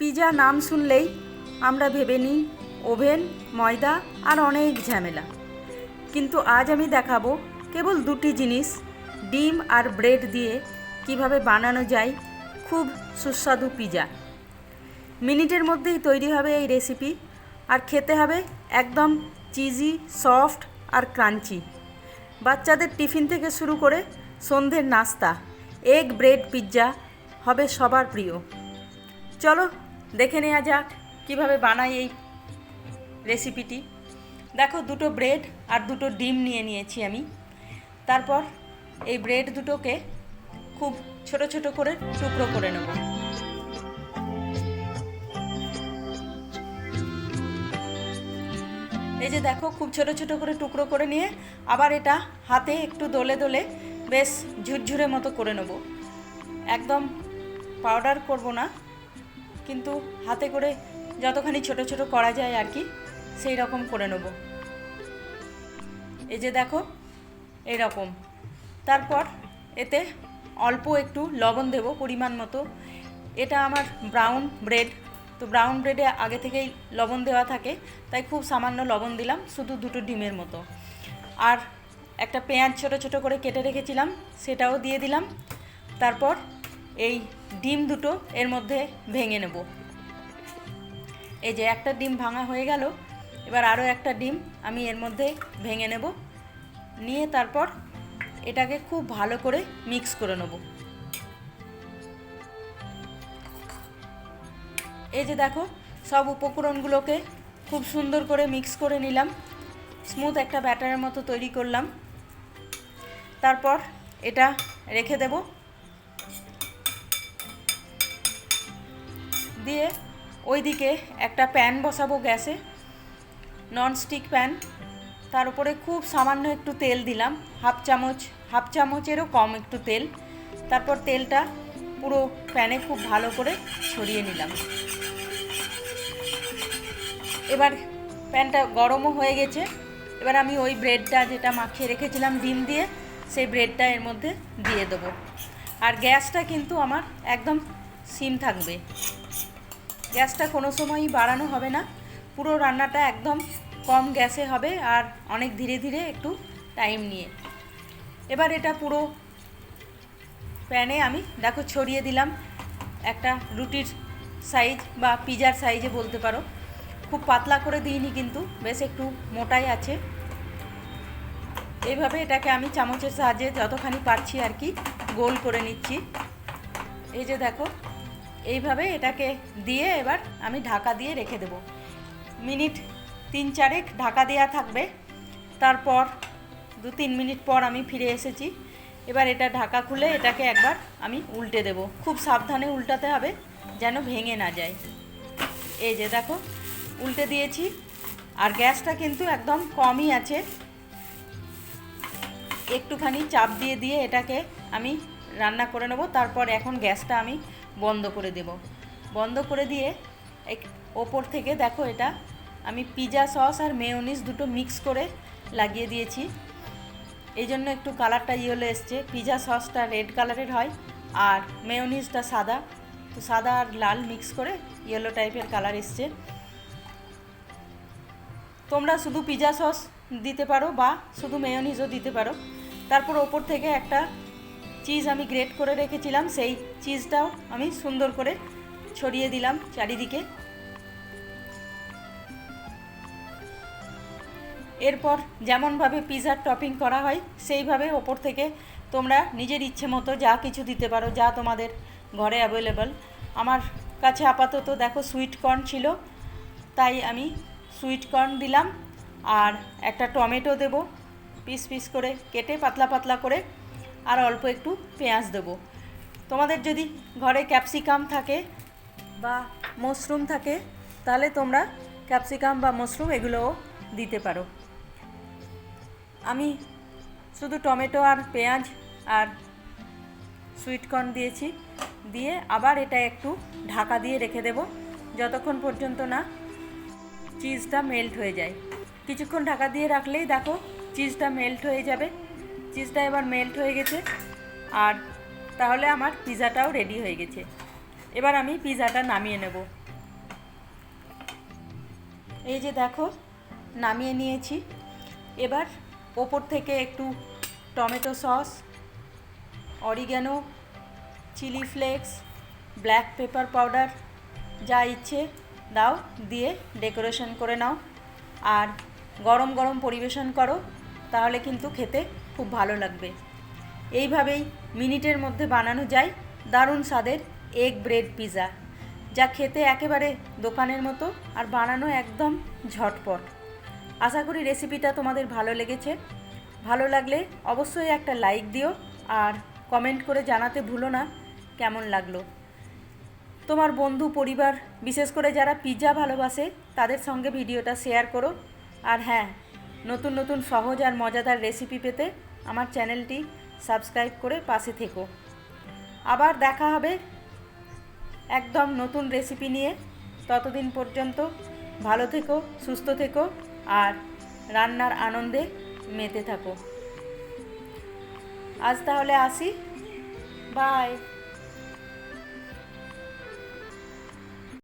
Pizza নাম শুনলেই আমরা ভেবে নিই ওভেন, ময়দা আর অনেক ঝামেলা। কিন্তু আজ আমি দেখাবো কেবল দুটি জিনিস, ডিম আর ব্রেড দিয়ে কীভাবে বানানো যায় খুব সুস্বাদু পিজা। মিনিটের মধ্যেই তৈরি হবে এই রেসিপি আর খেতে হবে একদম চিজি, সফট আর ক্রাঞ্চি। বাচ্চাদের টিফিন থেকে শুরু করে সন্ধ্যের নাস্তা, এগ ব্রেড পিৎজা হবে সবার প্রিয়। চলো দেখে নেওয়া যাক কীভাবে বানাই এই রেসিপিটি দেখো, দুটো ব্রেড আর দুটো ডিম নিয়ে নিয়েছি আমি। তারপর এই ব্রেড দুটোকে খুব ছোট ছোট করে টুকরো করে নেব। এই যে দেখো, খুব ছোট ছোট করে টুকরো করে নিয়ে আবার এটা হাতে একটু দোলে দোলে বেশ ঝুরঝুরে মতো করে নেব। একদম পাউডার করব না। কিন্তু হাতে করে যতখানি ছোট ছোট করা যায় আর কি, সেই রকম করে নেব। এই যে দেখো এই রকম তারপর এতে অল্প একটু লবণ দেব পরিমাণ মতো। এটা আমার ব্রাউন ব্রেড তো ব্রাউন ব্রেডে আগে থেকেই লবণ দেওয়া থাকে, তাই খুব সামান্য লবণ দিলাম, শুধু দুটো ডিমের মতো। আর একটা পেঁয়াজ ছোট ছোট করে কেটে রেখেছিলাম, সেটাও দিয়ে দিলাম। তারপর এই ডিম দুটো এর মধ্যে ভেঙে নেব। এই যে একটা ডিম ভাঙা হয়ে গেল, এবার আরও একটা ডিম আমি এর মধ্যে ভেঙে নেব। নিয়ে তারপর এটাকে খুব ভালো করে মিক্স করে নেব। এই যে দেখো, সব উপকরণগুলোকে খুব সুন্দর করে মিক্স করে নিলাম। স্মুথ একটা ব্যাটারের মতো তৈরি করলাম। তারপর এটা রেখে দেব। দিয়ে ওইদিকে একটা প্যান বসাবো গ্যাসে ননস্টিক প্যান। তার উপরে খুব সামান্য একটু তেল দিলাম, হাফ চামচ, হাফ চামচেরও কম একটু তেল। তারপর তেলটা পুরো প্যানে খুব ভালো করে ছড়িয়ে নিলাম। এবার প্যানটা গরমও হয়ে গেছে। এবার আমি ওই ব্রেডটা যেটা মাখিয়ে রেখেছিলাম ডিম দিয়ে, সেই ব্রেডটা এর মধ্যে দিয়ে দেবো। আর গ্যাসটা কিন্তু আমার একদম সিম থাকবে। গ্যাসটা কোনো সময়ই বাড়ানো হবে না। পুরো রান্নাটা একদম কম গ্যাসে হবে আর অনেক ধীরে ধীরে একটু টাইম নিয়ে। এবার এটা পুরো প্যানে আমি, দেখো, ছড়িয়ে দিলাম একটা রুটির সাইজ বা পিজার সাইজে বলতে পারো। খুব পাতলা করে দিইনি কিন্তু, বেশ একটু মোটাই আছে। এইভাবে এটাকে আমি চামচের সাহায্যে যতখানি পারছি আর কি, গোল করে নিচ্ছি। এই যে দেখো এইভাবে এটাকে দিয়ে এবার আমি ঢাকা দিয়ে রেখে দেব। মিনিট তিন চারেক ঢাকা দেওয়া থাকবে। তারপর দু তিন মিনিট পর আমি ফিরে এসেছি। এবার এটা ঢাকা খুলে এটাকে একবার আমি উল্টে দেব। খুব সাবধানে উল্টাতে হবে যেন ভেঙে না যায়। এই যে দেখো, উল্টে দিয়েছি। আর গ্যাসটা কিন্তু একদম কমই আছে। একটুখানি চাপ দিয়ে দিয়ে এটাকে আমি রান্না করে নেব। তারপর এখন গ্যাসটা আমি বন্ধ করে দেব। বন্ধ করে দিয়ে এক ওপর থেকে দেখো এটা, আমি পিজা সস আর মেয়োনিজ দুটো মিক্স করে লাগিয়ে দিয়েছি। এই জন্য একটু কালারটা ইয়েলো এসছে। পিজা সসটা রেড কালারের হয় আর মেয়োনিজটা সাদা। তো সাদা আর লাল মিক্স করে ইয়েলো টাইপের কালার এসছে। তোমরা শুধু পিজা সস দিতে পারো বা শুধু মেয়োনিজও দিতে পারো। তারপর ওপর থেকে একটা চিজ আমি গ্রেট করে রেখেছিলাম, সেই চিজটাও আমি সুন্দর করে ছড়িয়ে দিলাম চারিদিকে। এরপর যেমনভাবে পিৎজার টপিং করা হয়, সেইভাবে ওপর থেকে তোমরা নিজের ইচ্ছে মতো যা কিছু দিতে পারো, যা তোমাদের ঘরে অ্যাভেলেবল আমার কাছে আপাতত দেখো সুইট কর্ন ছিল, তাই আমি সুইট কর্ন দিলাম। আর একটা টমেটো দেব, পিস পিস করে কেটে পাতলা পাতলা করে আর অল্প একটু পেঁয়াজ দেবো। তোমাদের যদি ঘরে ক্যাপসিকাম থাকে বা মশরুম থাকে, তাহলে তোমরা ক্যাপসিকাম বা মশরুম এগুলোও দিতে পারো। আমি শুধু টমেটো আর পেঁয়াজ আর সুইটকর্ন দিয়েছি। দিয়ে আবার এটা একটু ঢাকা দিয়ে রেখে দেব। যতক্ষণ পর্যন্ত না চিজটা মেল্ট হয়ে যায়। কিছুক্ষণ ঢাকা দিয়ে রাখলেই দেখো চিজটা মেল্ট হয়ে যাবে। চিজটা এবার মেল্ট হয়ে গেছে। আর তাহলে আমার পিৎজাটাও রেডি হয়ে গেছে। এবার আমি পিৎজাটা নামিয়ে নেব। এই যে দেখো, নামিয়ে নিয়েছি। এবার ওপর থেকে একটু tomato sauce oregano chilli flakes black pepper powder যা ইচ্ছে দাও, দিয়ে ডেকোরেশন করে নাও। আর গরম গরম পরিবেশন করো, তাহলে কিন্তু খেতে খুব ভালো লাগবে। এইভাবেই মিনিটের মধ্যে বানানো যায় দারুণ স্বাদের এগ ব্রেড পিৎজা যা খেতে একেবারে দোকানের মতো আর বানানো একদম ঝটপট। আশা করি রেসিপিটা তোমাদের ভালো লেগেছে। ভালো লাগলে অবশ্যই একটা লাইক দিও আর কমেন্ট করে জানাতে ভুলো না কেমন লাগল। তোমার বন্ধু, পরিবার, বিশেষ করে যারা পিৎজা ভালোবাসে, তাদের সঙ্গে ভিডিওটা শেয়ার করো। আর হ্যাঁ নতুন নতুন সহজ আর মজাদার রেসিপি পেতে আমার চ্যানেলটি সাবস্ক্রাইব করে পাশে থেকো। আবার দেখা হবে একদম নতুন রেসিপি নিয়ে। ততদিন পর্যন্ত ভালো থেকো, সুস্থ থেকো আর রান্নার আনন্দে মেতে থাকো। আজ তাহলে আসি। বাই